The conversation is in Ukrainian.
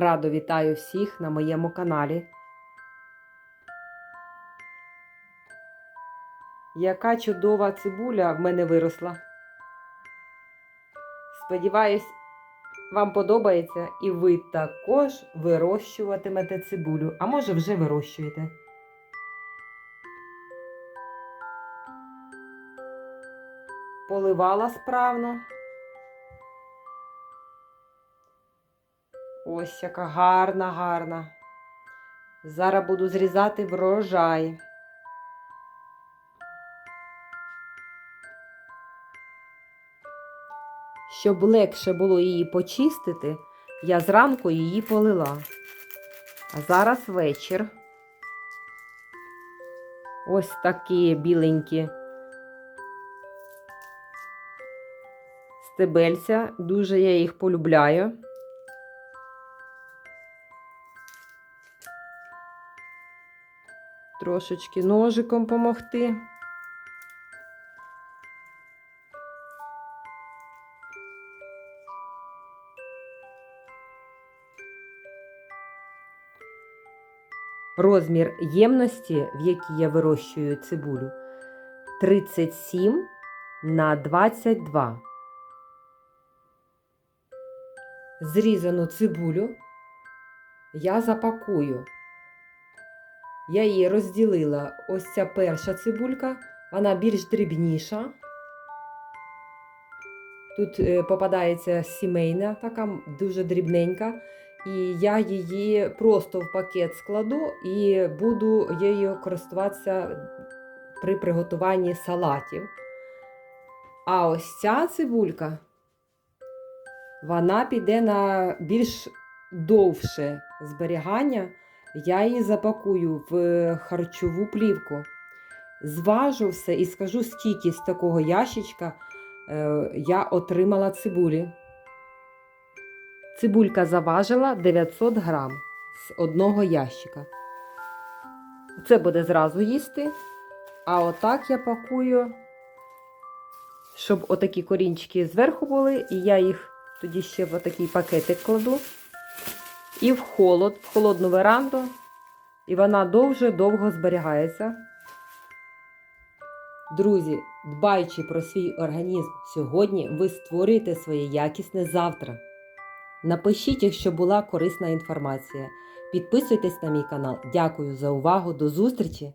Радо вітаю всіх на моєму каналі. Яка чудова цибуля в мене виросла. Сподіваюсь, вам подобається і ви також вирощуватимете цибулю, а може вже вирощуєте. Поливала справно. Ось яка гарна, гарна. Зараз буду зрізати врожай. Щоб легше було її почистити, я зранку її полила. А зараз вечір. Ось такі біленькі стебельця. Дуже я їх полюбляю. Трошечки ножиком помогти. Розмір ємності, в якій я вирощую цибулю, 37 на 22. Зрізану цибулю я запакую. Я її розділила. Ось ця перша цибулька, вона більш дрібніша. Тут е, попадається сімейна, така дуже дрібненька. І я її просто в пакет складу і буду нею користуватися при приготуванні салатів. А ось ця цибулька, вона піде на більш довше зберігання. Я її запакую в харчову плівку. Зважу все і скажу, скільки з такого ящичка е, я отримала цибулі. Цибулька заважила 900 грам з одного ящика. Це буде зразу їсти. А отак я пакую, щоб отакі корінчики зверху були, і я їх тоді ще в отакий пакетик кладу. І в холод, в холодну веранду. І вона дуже довго зберігається. Друзі, дбаючи про свій організм сьогодні, ви створюєте своє якісне завтра. Напишіть, якщо була корисна інформація. Підписуйтесь на мій канал. Дякую за увагу. До зустрічі!